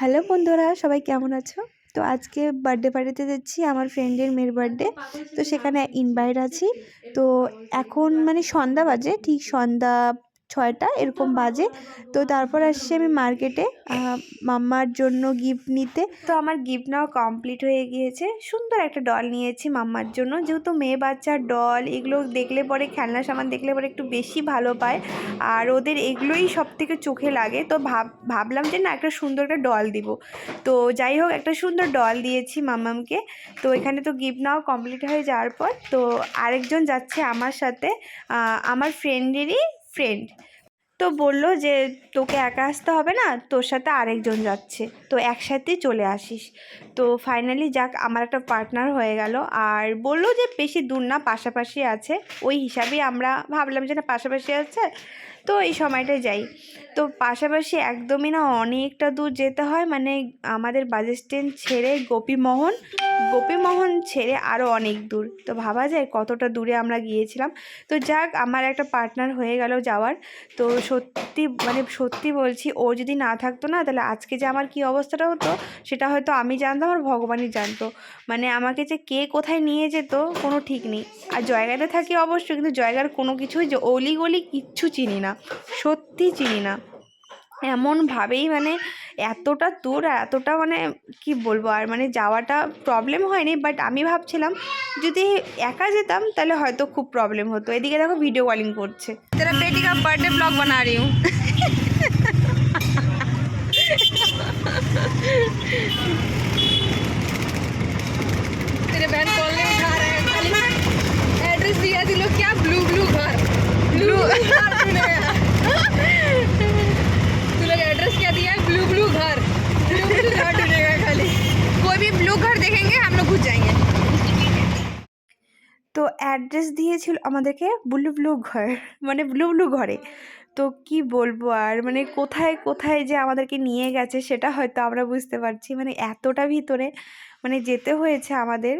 Hello বন্ধুরা, সবাই কেমন আছো? তো আজকে বার্থডে পার্টিতে যাচ্ছি, আমার ফ্রেন্ডের মেয়ের বার্থডে তো সেখানে ইনভাইট আছি। তো এখন মানে সন্ধ্যা বাজে, ঠিক সন্ধ্যা ছয়টা এরকম বাজে। তো তারপর আসছি আমি মার্কেটে মাম্মার জন্য গিফট নিতে। তো আমার গিফট নেওয়া কমপ্লিট হয়ে গিয়েছে। সুন্দর একটা ডল নিয়েছি মাম্মার জন্য। যেহেতু মেয়ে বাচ্চার ডল এগুলো দেখলে পরে, খেলনা সামান দেখলে পরে একটু বেশি ভালো পায়। আর ওদের এগুলোই সব থেকে চোখে লাগে। তো ভাব, ভাবলাম যে না, একটা সুন্দর একটা ডল দিব। তো যাই হোক, একটা সুন্দর ডল দিয়েছি মাম্মামকে। তো এখানে তো গিফট নেওয়া কমপ্লিট হয়ে যাওয়ার পর, তো আরেকজন যাচ্ছে আমার সাথে। আমার ফ্রেন্ডেরই ফ্রেন্ড তো বলল যে, তোকে একা আসতে হবে না, তোর সাথে আরেকজন যাচ্ছে। তো একসাথেই চলে আসিস। তো ফাইনালি যাক, আমার একটা পার্টনার হয়ে গেল। আর বলল যে, বেশি দূর না, পাশাপাশি আছে। ওই হিসাবেই আমরা ভাবলাম যে, না, পাশাপাশি আছে? তো এই সময়টায় যাই। তো পাশাপাশি একদমই না অনেকটা দূর যেতে হয়। মানে আমাদের বাস স্ট্যান্ড ছেড়ে গোপীমোহন গোপীমোহন ছেড়ে আরও অনেক দূর। তো ভাবা যায় কতটা দূরে আমরা গিয়েছিলাম। তো যাক, আমার একটা পার্টনার হয়ে গেল যাওয়ার। তো সত্যি মানে সত্যি বলছি, ও যদি না থাকতো না, তাহলে আজকে যে আমার কী অবস্থাটা হতো, সেটা হয়তো আমি জানতাম আর ভগবানই জানতো। মানে আমাকে যে কে কোথায় নিয়ে যেত, কোনো ঠিক নেই। আর জয়গাটা থাকি অবশ্যই কিন্তু জয়গার কোনো কিছুই যে অলি গলি কিচ্ছু চিনি না সত্যি চিনি না। এমনভাবেই মানে এতটা দূর আর এতটা মানে কি বলব আর মানে যাওয়াটা প্রবলেম হয়নি বাট আমি ভাবছিলাম যদি একা যেতাম তাহলে হয়তো খুব প্রবলেম হতো। এদিকে দেখো ভিডিও কলিং করছে। তারা বেটি কা বার্থডে ব্লগ বানা রি হুম देखेंगे हम लोग घुस जाएंगे তো অ্যাড্রেস দিয়েছিল আমাদেরকে ব্লু ব্লু ঘর মানে ব্লু ব্লু ঘরে তো কি বলবো আর মানে কোথায় কোথায় যে আমাদেরকে নিয়ে গেছে সেটা হয়তো আমরা বুঝতে পারছি মানে এতটা ভিতরে মানে যেতে হয়েছে আমাদের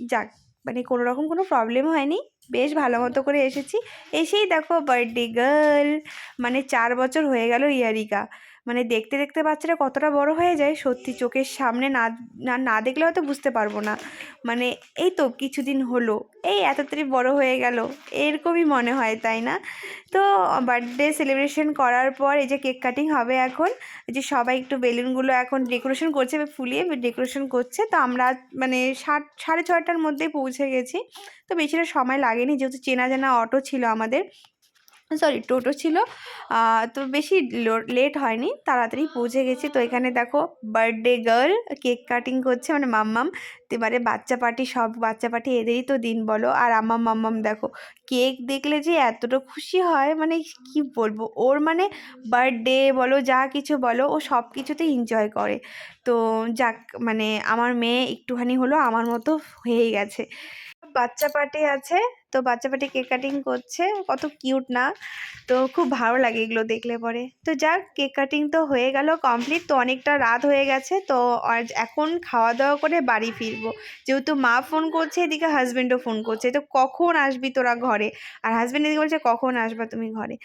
যাক মানে কোনো রকম কোনো প্রবলেম হয়নি বেশ ভালো মতো করে এসেছি এসেই দেখো বার্থডে গার্ল মানে চার বছর হয়ে গেল ইয়ারিকা মানে দেখতে দেখতে বাচ্চারা কতটা বড় হয়ে যায়, সত্যি চোখের সামনে না না দেখলে হয়তো বুঝতে পারব না। মানে এই তো কিছুদিন হলো, এই এত তাড়াতাড়ি বড় হয়ে গেল, এরকমই মনে হয়, তাই না? তো বার্থডে সেলিব্রেশন করার পর এই যে কেক কাটিং হবে এখন যে সবাই একটু বেলুনগুলো এখন ডেকোরেশন করছে ফুলিয়ে ডেকোরেশন করছে, তো আমরা মানে সাত, সাড়ে ছটার মধ্যেই পৌঁছে গেছি। তো বেশিটা সময় লাগেনি, যেহেতু চেনা জানা অটো ছিল আমাদের সরি টোটো ছিল। তো বেশি লেট হয়নি, তাড়াতাড়ি পৌঁছে গেছি। তো এখানে দেখো বার্থডে গার্ল কেক কাটিং করছে মানে মাম্মাম। এবারে বাচ্চা পার্টি সব বাচ্চা পার্টি এদেরই তো দিন বলো। আর আমার মাম্মাম দেখো কেক দেখলে যে এতটা খুশি হয় মানে কি বলব? ওর মানে বার্থডে বলো, যা কিছু বলো, ও সব কিছুতেই এনজয় করে। তো যাক মানে আমার মেয়ে একটুখানি হলো, আমার মতো হয়েই গেছে। বাচ্চা পার্টি আছে। তো বাচ্চা পার্টি কেক কাটিং করছে, কত কিউট না? তো খুব ভালো লাগে এগুলো দেখলে পরে। তো যাক কেক কাটিং তো হয়ে গেল কমপ্লিট তো অনেকটা রাত হয়ে গেছে, তো এখন খাওয়া দাওয়া করে বাড়ি ফিরবো। যেহেতু মা ফোন করছে, এদিকে হাজব্যান্ডও ফোন করছে, তো কখন আসবি তোরা ঘরে? আর হাজব্যান্ড এদিকে বলছে, কখন আসবা তুমি ঘরে?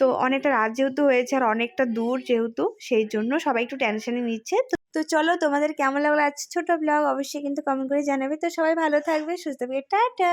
তো অনেকটা রাত যেহেতু হয়েছে আর অনেকটা দূর যেহেতু, সেই জন্য সবাই একটু টেনশনে নিচ্ছে। তো তো চলো, তোমাদের কেমন লাগল আজ ছোটো ব্লগ অবশ্যই কিন্তু কমেন্ট করে জানাবে। তো সবাই ভালো থাকবে, সুস্থ থাকবে। টাটা!